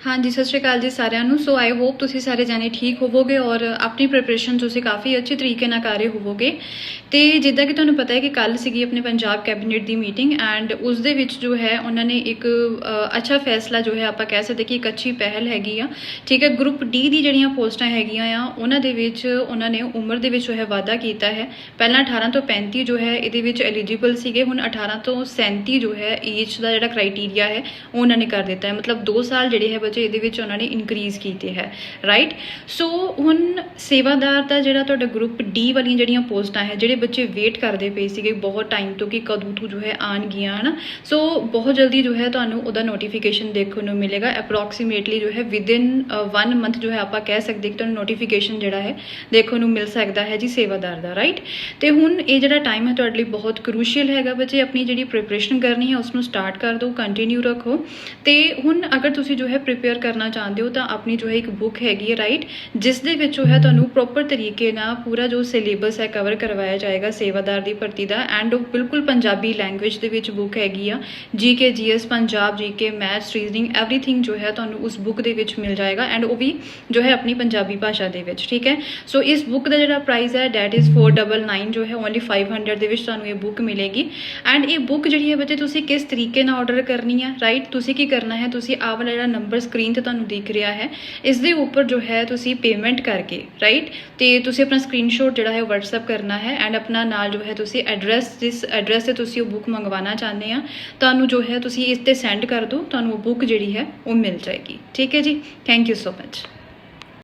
ਹਾਂਜੀ, ਸਤਿ ਸ਼੍ਰੀ ਅਕਾਲ ਜੀ ਸਾਰਿਆਂ ਨੂੰ। ਸੋ ਆਈ ਹੋਪ ਤੁਸੀਂ ਸਾਰੇ ਜਾਣੇ ਠੀਕ ਹੋਵੋਗੇ ਔਰ ਆਪਣੀ ਪ੍ਰਿਪਰੇਸ਼ਨ ਤੁਸੀਂ ਕਾਫੀ ਅੱਛੇ ਤਰੀਕੇ ਨਾਲ ਕਰ ਰਹੇ ਹੋਵੋਗੇ। ਤੇ ਜਿੱਦਾਂ ਕਿ ਤੁਹਾਨੂੰ ਪਤਾ ਹੈ ਕਿ ਕੱਲ ਸੀਗੀ ਆਪਣੇ ਪੰਜਾਬ ਕੈਬਨਿਟ ਦੀ ਮੀਟਿੰਗ ਐਂਡ ਉਸ ਦੇ ਵਿੱਚ ਜੋ ਹੈ ਉਹਨਾਂ ਨੇ ਇੱਕ ਅੱਛਾ ਫੈਸਲਾ ਜੋ ਹੈ ਆਪਾਂ ਕਹਿ ਸਕਦੇ ਕਿ ਇੱਕ ਅੱਛੀ ਪਹਿਲ ਹੈਗੀ ਆ। ਠੀਕ ਹੈ ਗਰੁੱਪ ਡੀ ਦੀ ਜਿਹੜੀਆਂ ਪੋਸਟਾਂ ਹੈਗੀਆਂ ਆ, ਉਹਨਾਂ ਦੇ ਵਿੱਚ ਉਹਨਾਂ ਨੇ ਉਮਰ ਦੇ ਵਿੱਚ ਜੋ ਹੈ ਵਾਅਦਾ ਕੀਤਾ ਹੈ। ਪਹਿਲਾਂ 18 ਤੋਂ 35 ਜੋ ਹੈ ਇਹਦੇ ਵਿੱਚ ਐਲੀਜੀਬਲ ਸੀਗੇ, ਹੁਣ 18 ਤੋਂ 37 ਜੋ ਹੈ ਏਜ ਦਾ ਜਿਹੜਾ ਕ੍ਰਾਈਟੇਰੀਆ ਹੈ ਉਹ ਉਹਨਾਂ ਨੇ ਕਰ ਦਿੱਤਾ ਹੈ। ਮਤਲਬ 2 ਸਾਲ ਜਿਹੜੇ ਹੈ ਬੱਚੇ ਇਹਦੇ ਵਿੱਚ ਉਹਨਾਂ ਨੇ ਇਨਕਰੀਜ਼ ਕੀਤੇ ਹੈ ਰਾਈਟ ਸੋ ਹੁਣ ਸੇਵਾਦਾਰ ਦਾ ਜਿਹੜਾ ਤੁਹਾਡਾ ਗਰੁੱਪ ਡੀ ਵਾਲੀਆਂ ਜਿਹੜੀਆਂ ਪੋਸਟਾਂ ਹੈ, ਜਿਹੜੇ ਬੱਚੇ ਵੇਟ ਕਰਦੇ ਪਏ ਸੀਗੇ ਬਹੁਤ ਟਾਈਮ ਤੋਂ ਕਿ ਕਦੋਂ ਤੋਂ ਜੋ ਹੈ ਆਣਗੀਆਂ ਹਨਾ? ਸੋ ਬਹੁਤ ਜਲਦੀ ਜੋ ਹੈ ਤੁਹਾਨੂੰ ਉਹਦਾ ਨੋਟੀਫਿਕੇਸ਼ਨ ਦੇਖਣ ਨੂੰ ਮਿਲੇਗਾ। ਅਪਰੋਕਸੀਮੇਟਲੀ ਜੋ ਹੈ ਵਿਦਿਨ 1 ਮੰਥ ਜੋ ਹੈ ਆਪਾਂ ਕਹਿ ਸਕਦੇ ਕਿ ਤੁਹਾਨੂੰ ਨੋਟੀਫਿਕੇਸ਼ਨ ਜਿਹੜਾ ਹੈ ਦੇਖਣ ਨੂੰ ਮਿਲ ਸਕਦਾ ਹੈ ਜੀ ਸੇਵਾਦਾਰ ਦਾ ਰਾਈਟ ਤੇ ਹੁਣ ਇਹ ਜਿਹੜਾ ਟਾਈਮ ਹੈ ਤੁਹਾਡੇ ਲਈ ਬਹੁਤ ਕਰੂਸ਼ੀਅਲ ਹੈਗਾ ਬੱਚੇ, ਆਪਣੀ ਜਿਹੜੀ ਪ੍ਰੀਪਰੇਸ਼ਨ ਕਰਨੀ ਹੈ ਉਸ ਨੂੰ ਸਟਾਰਟ ਕਰ ਦਿਓ ਕੰਟੀਨਿਊ ਰੱਖੋ। ਤੇ ਹੁਣ ਅਗਰ ਤੁਸੀਂ ਜੋ ਹੈ ਪ੍ਰਿਪੇਅਰ ਕਰਨਾ ਚਾਹੁੰਦੇ ਹੋ ਤਾਂ ਆਪਣੀ ਜੋ ਹੈ ਇੱਕ ਬੁੱਕ ਹੈਗੀ ਹੈ ਰਾਈਟ ਜਿਸ ਦੇ ਵਿੱਚ ਜੋ ਹੈ ਤੁਹਾਨੂੰ ਪ੍ਰੋਪਰ ਤਰੀਕੇ ਨਾਲ ਪੂਰਾ ਜੋ ਸਿਲੇਬਸ ਹੈ ਕਵਰ ਕਰਵਾਇਆ ਜਾਏਗਾ ਸੇਵਾਦਾਰ ਦੀ ਭਰਤੀ ਦਾ ਐਂਡ ਉਹ ਬਿਲਕੁਲ ਪੰਜਾਬੀ ਲੈਂਗੁਏਜ ਦੇ ਵਿੱਚ ਬੁੱਕ ਹੈਗੀ ਆ। GK GS Punjab GK maths reasoning everything ਜੋ ਹੈ ਤੁਹਾਨੂੰ ਉਸ ਬੁੱਕ ਦੇ ਵਿੱਚ ਮਿਲ ਜਾਏਗਾ ਐਂਡ ਉਹ ਵੀ ਜੋ ਹੈ ਆਪਣੀ ਪੰਜਾਬੀ ਭਾਸ਼ਾ ਦੇ ਵਿੱਚ, ਠੀਕ ਹੈ? ਸੋ ਇਸ ਬੁੱਕ ਦਾ ਜਿਹੜਾ ਪ੍ਰਾਈਸ ਹੈ ਡੈਟ ਇਜ਼ 499 ਜੋ ਹੈ ਓਨਲੀ 500 ਦੇ ਵਿੱਚ ਤੁਹਾਨੂੰ ਇਹ ਬੁੱਕ ਮਿਲੇਗੀ ਐਂਡ ਇਹ ਬੁੱਕ ਜਿਹੜੀ ਹੈ ਬੱਚੇ, ਤੁਸੀਂ ਕਿਸ ਤਰੀਕੇ ਨਾਲ ਆਰਡਰ ਕਰਨੀ ਹੈ ਰਾਈਟ ਤੁਸੀਂ ਕੀ ਕਰਨਾ ਹੈ, ਤੁਸੀਂ ਆਹ ਵਾਲਾ ਜਿਹੜਾ ਨੰਬਰ ਸਕਰੀਨ ਤੇ ਤੁਹਾਨੂੰ ਦਿਖ ਰਿਹਾ ਹੈ। ਇਸ ਦੇ ਉੱਪਰ ਜੋ ਹੈ ਤੁਸੀਂ ਪੇਮੈਂਟ ਕਰਕੇ ਰਾਈਟ ਤੇ ਤੁਸੀਂ ਆਪਣਾ ਸਕਰੀਨਸ਼ਾਟ ਜਿਹੜਾ ਹੈ ਉਹ WhatsApp ਕਰਨਾ ਹੈ ਐਂਡ ਆਪਣਾ ਨਾਲ ਜੋ ਹੈ ਤੁਸੀਂ ਐਡਰੈਸ ਜਿਸ ਐਡਰੈਸ ਤੇ ਤੁਸੀਂ ਉਹ ਬੁੱਕ ਮੰਗਵਾਉਣਾ ਚਾਹੁੰਦੇ ਆ, ਤੁਹਾਨੂੰ ਜੋ ਹੈ ਤੁਸੀਂ ਇਸ ਤੇ ਸੈਂਡ ਕਰ ਦਿਓ, ਤੁਹਾਨੂੰ ਉਹ ਬੁੱਕ ਜਿਹੜੀ ਹੈ ਉਹ ਮਿਲ ਜਾਏਗੀ। ਠੀਕ ਹੈ ਜੀ? Thank you so much